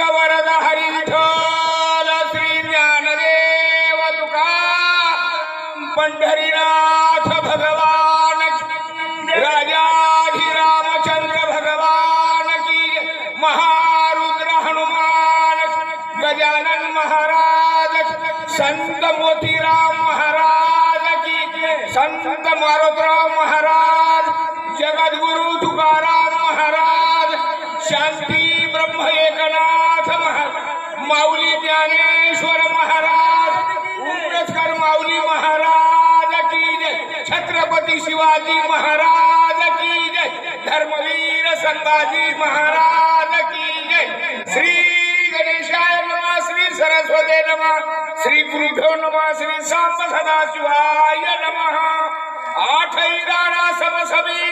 गवरद हरी विठ्ठल श्री ज्ञानदेव तुका पंढरीनाथ भगवान की राजाधी रामचंद्र भगवान की महारुद्र हनुमान गजानन महाराज संत मोतीराम महाराज की संत मारुतराव महाराज जगद्गुरु तुकाराम शांती ब्रह्म एकनाथ महाराज माऊली ज्ञानेश्वर महाराज उमरसकर माऊली महाराज की जय छत्रपती शिवाजी महाराज की जय धर्मवीर संभाजी महाराज की जय। श्री गणेशाय नमः श्री सरस्वते नमः श्री गुरुभ्यो नमः श्री सांब सदाशिवाय नमः। आठही दारा समसमी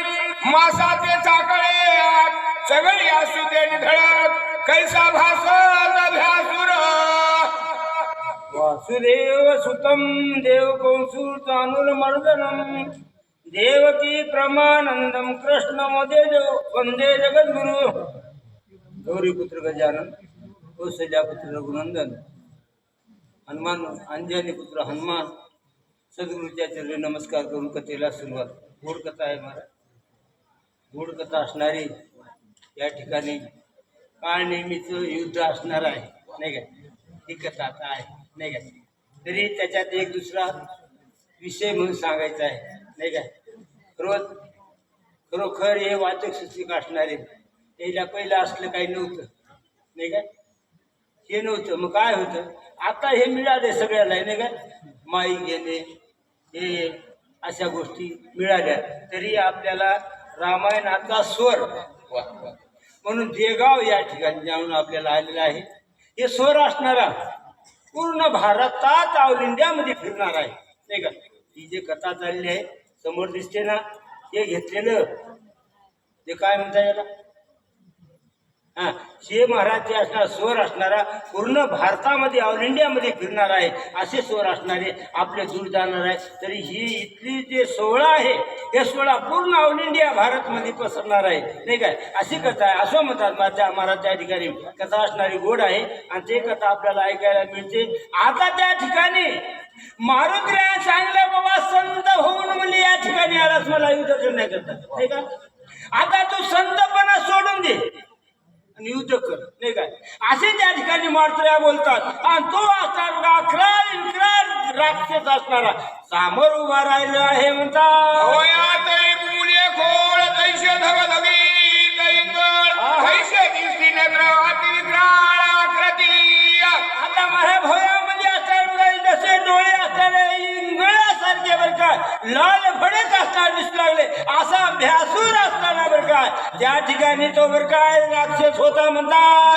मासाचे चाकळे सगळी असू दे निधळक कैसा भासत भ्यासुर वासुदेव सुतम देव कंसूर मर्दनम. देवकी प्रमानंदम कृष्णमध्ये वंदे जगद्गुरु. गौरीपुत्र गजानन कौशल्यापुत्र रघुनंदन हनुमान अंजनी पुत्र हनुमान. सद्गुरूच्या चरणी नमस्कार करून कथेला सुरुवात. गोड कथा आहे महाराज. गोड कथा असणारी या ठिकाणी काळ नेहमीचं युद्ध असणार आहे. नाही का? ही कथा आता आहे. नाही का? तरी त्याच्यात एक दुसरा विषय म्हणून सांगायचा आहे. नाही का? रोज खरोखर हे वाचक सूचक असणारे याला पहिलं असलं काही नव्हतं. नाही का? हे नव्हतं. मग काय होतं? आता हे मिळाले सगळ्याला नाही का? माई घेणे हे अशा गोष्टी मिळाल्या. तरी आपल्याला रामायणाचा स्वर. म्हणून देगाव या ठिकाणी जाऊन आपल्याला आलेलं आहे. हे स्वर असणारा पूर्ण भारतात ऑल इंडियामध्ये फिरणार आहे. नाही का? ही जे कथा चालली आहे समोर दिसते ना हे घेतलेलं. ते काय म्हणता याला? हा महाराजचे महाराज असणार स्वर असणारा पूर्ण भारतामध्ये ऑल इंडियामध्ये फिरणार आहे असे स्वर असणारे आपले दूर जाणार आहे तरी ही इथली जे सोहळा आहे हे सोहळा पूर्ण ऑल इंडिया भारतमध्ये पसरणार आहे. नाही काय? अशी कथा आहे. असं म्हणतात माझ्या महाराज त्या ठिकाणी. कथा असणारी गोड आहे आणि ते कथा आपल्याला ऐकायला मिळते. आता त्या ठिकाणी मारुतीला सांगलं बाबा संत होऊन म्हणजे या ठिकाणी आलास मला युद्ध करण्याकरता. नाही का? आता तू संतपणा सोडून दे. आणि युद्ध कर. नाही काय? असे त्या ठिकाणी मारतऱ्या बोलतात. आणि तो असणार अकरा इकरा राक्षस असणारा. सामोर उभा राहिला आहे म्हणतात. इंगळासारखे बरं का? लाल भडक असणार दिसू लागले. असा भ्यासूर असताना बरं का? त्या ठिकाणी तो बरं काय राक्षस होता म्हणतात.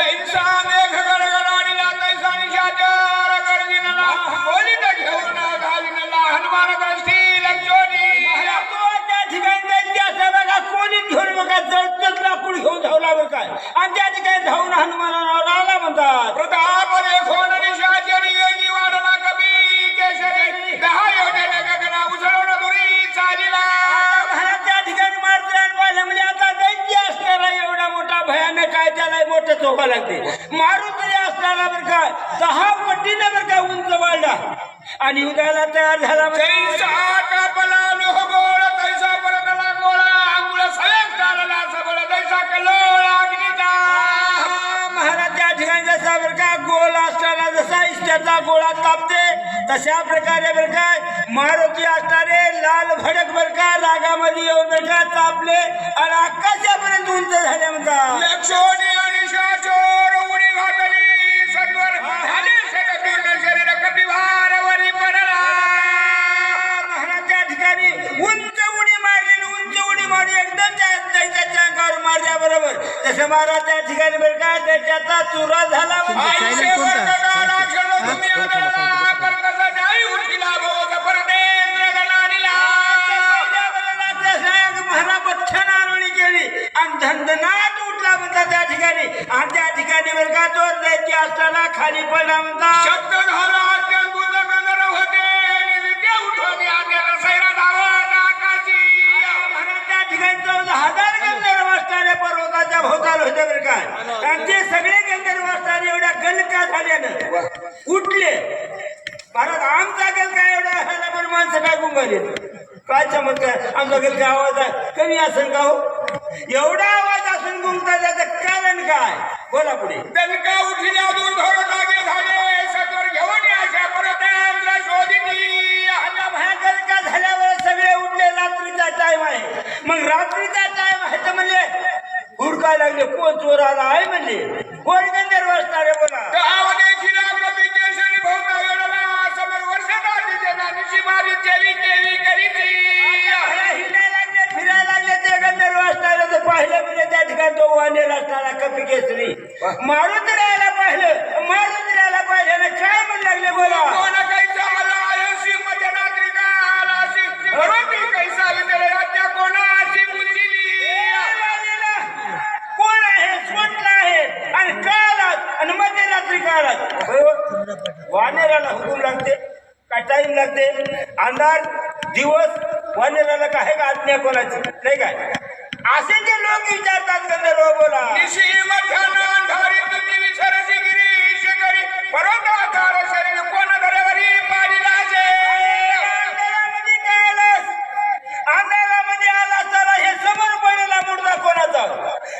लागते. मारुती असणारा बरं का दहा पटीने बरं का उंच वाढला आणि उद्याला तयार झाला इष्टाचा गोळा तापते तशा प्रकारे बरं काय मारुती असणारे लाल भडक बरं का रागामध्ये येऊन बरं का तापले आणि आकाशापर्यंत उंच झाले म्हणतात ठिकाणी उंच उडी मारली उंच उडी मारून एकदम त्या दैत्याच्या अंगावर मारल्या बरोबर. तसं महाराज त्या ठिकाणी बरं का दैत्याचा चुरा झाला नाही उठिला म्हणता त्या ठिकाणी आणि त्या ठिकाणी बरं का तो दैत्य असताना खाली पडला म्हणता उठले महाराज आमचा गेल काय एवढा? ह्याला पण माणसं काय गुंगाले काय चमत्कार? आमचा गेल काय आवाज आहे? कमी असेल का हो? एवढा आवाज असून गुंगता त्याचं कारण काय? बोला पुढे. दणका उठल्या दूर धोर जागे झाले. सत्वर घेऊन अशा परत आणला शोधिती. आता भयंकर का झाल्यावर सगळे उठले? रात्रीचा टाइम आहे. मग रात्रीचा टाइम आहे तर म्हणले हुडकाय लागले. कोण चोर आला आहे म्हणले? मारून राहायला पाहिलं. मारून राहायला पाहिलं आणि काय म्हणू लागले बोला? कोण आयुष्यमध्ये कोणाची आहे स्वतः आहे आणि काळात आणि मध्यरात्री काळात वानेराला हुकूम लागते. का टाइम लागते? अंधार दिवस वानेराला काय का आज्ञा कोणाची? नाही काय? असे जे लोक विचारतात गंधर्व बोला. निशी मध्यान अंधारी तुम्ही विसरसी गिरी शिखरी पर्वताकार शरीर कोण धरवरी पाडिला जे अंधारामध्ये काय आलास? अंधारामध्ये आला चला हे समोर पडेला मुर्दा कोणाचा?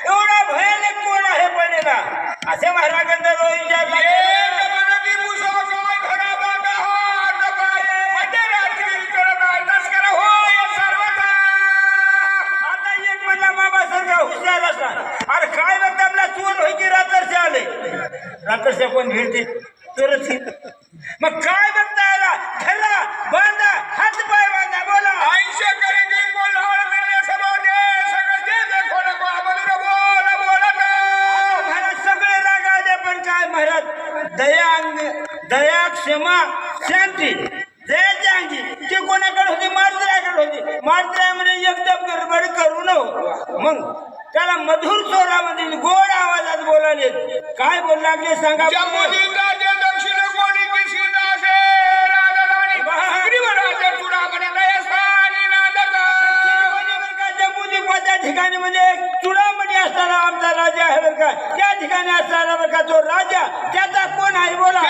एवढा भयानक कोण आहे पडेला असे महाराज गंधर्व ये रात्रशे कोण भिडते? चोरच की. मग काय बघता आला धरा बांधा हात पाय बांधा बोला. आयुष्य करे बोल महाराज सगळे लागा दे पण काय महाराज? दया अंग दया क्षमा शांती. दयाची अंगी ते कोणाकडे होते? मार्जराकडे होते. मार्जरामध्ये एकदम गडबड करू नको. मग त्याला मधुर स्वरामध्ये काय बोलू लागले सांगा त्या मुलीचा जे दक्षिण कोणी किशीन असेल ठिकाणी म्हणजे चुडामणी असणारा आमचा राजा आहे बरं का त्या ठिकाणी असणारा बरं का तो राजा त्याचा कोण आहे बोला?